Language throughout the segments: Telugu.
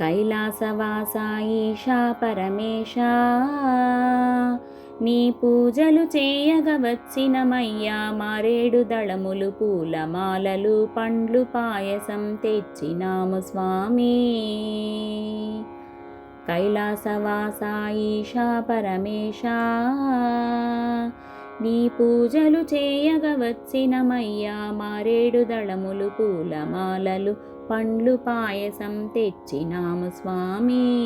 కైలాసవాస ఈశా పరమేశ నీ పూజలు చేయగ వచ్చినమయ్యా మారేడు దళములు పూలమాలలు పండ్లు పాయసం తెచ్చినాము స్వామి. కైలాసవాస ఈశా పరమేశ నీ పూజలు చేయగ వచ్చినమయ్యా మారేడు దళములు పూలమాలలు పండ్లు పాయసం తెచ్చినాము స్వామి.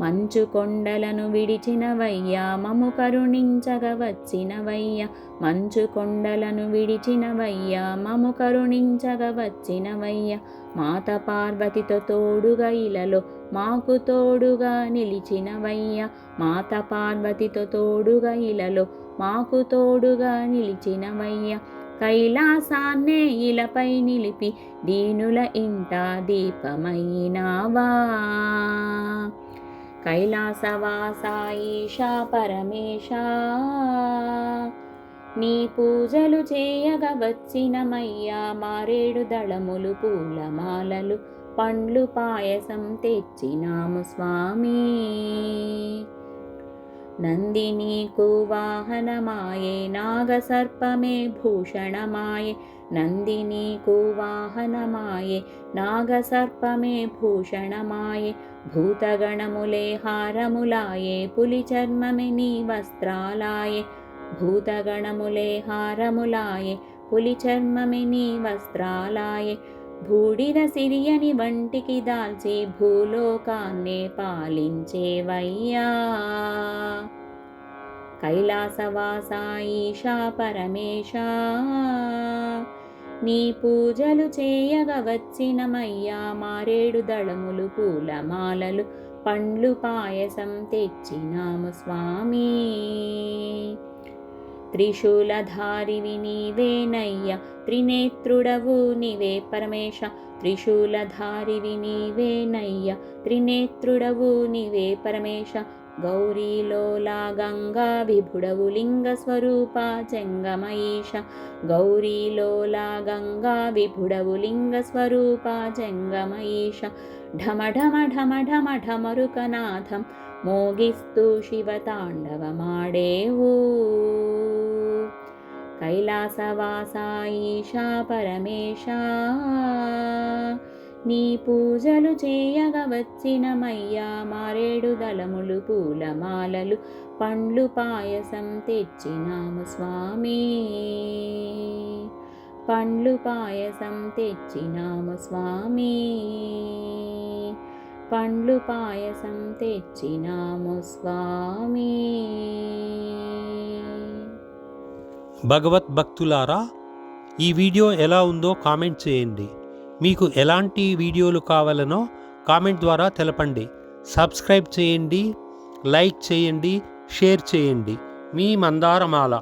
మంచు కొండలను విడిచిన వయ్యా మము కరుణించగ వచ్చినవయ్య. మంచు కొండలను విడిచినవయ్యా మము కరుణించగ వచ్చినవయ్యా. మాత పార్వతితో తోడుగా ఇలలో మాకు తోడుగా నిలిచినవయ్య. మాత పార్వతితో తోడుగా ఇలలో మాకు తోడుగా నిలిచినవయ్యా. కైలాసాన్నే ఇలపై నిలిపి దీనుల ఇంట దీపమైనావా? కైలాసవాసాయిషా ఈశా పరమేశ నీ పూజలు చేయగ వచ్చినమయ్యా మారేడు దళములు పూలమాలలు పండ్లు పాయసం తెచ్చినాము స్వామి. नन्दिनी कुवाहनमाये नागसर्पमे भूषणमाये नन्दिनी कुवाहनमाये नागसर्पमे भूषणमाये भूतगणमुले हारमुलाये पुलिचर्ममिनि वस्त्रालाये भूतगणमुले हारमुलाये पुलिचर्ममिनि वस्त्रालाये బూడిద సిరియని వంటికి దాల్చి భూలోకాన్నే పాలించేవయ్యా. కైలాసవాసాయిషా పరమేశ నీ పూజలు చేయగ వచ్చినమయ్యా. మారేడు దళములు పూలమాలలు పండ్లు పాయసం తెచ్చినాము స్వామి. త్రిశూలధారివి నీవేనయ్య త్రినేత్రుడవు నీవే పరమేశ. త్రిశూలధారివి నీవేనయ్య త్రినేత్రుడవు నీవే పరమేశ. గౌరీలోలా గంగా విభుడవు లింగ స్వరూప జంగమయీష గౌరీలోలా గంగా విభుడవు లింగ స్వరూప జంగమయీష ఢమ ఢమ ఢమ ఢమ ఢమరుకనాథం మోగిస్తూ శివతాండవమాడేవు కైలాసవాస ఈశా పరమేశ. నీ పూజలు చేయగ వచ్చినమయ్యా మారేడు దళములు పూలమాలలు పండ్లు పాయసం తెచ్చినాము స్వామి. పండ్లు పాయసం తెచ్చినాము స్వామి. పండ్లు పాయసం తెచ్చినాము స్వామి. భగవత్ భక్తులారా ఈ వీడియో ఎలా ఉందో కామెంట్ చేయండి. మీకు ఎలాంటి వీడియోలు కావాలనో కామెంట్ ద్వారా తెలపండి. సబ్స్క్రైబ్ చేయండి లైక్ చేయండి షేర్ చేయండి. మీ మందారమాల.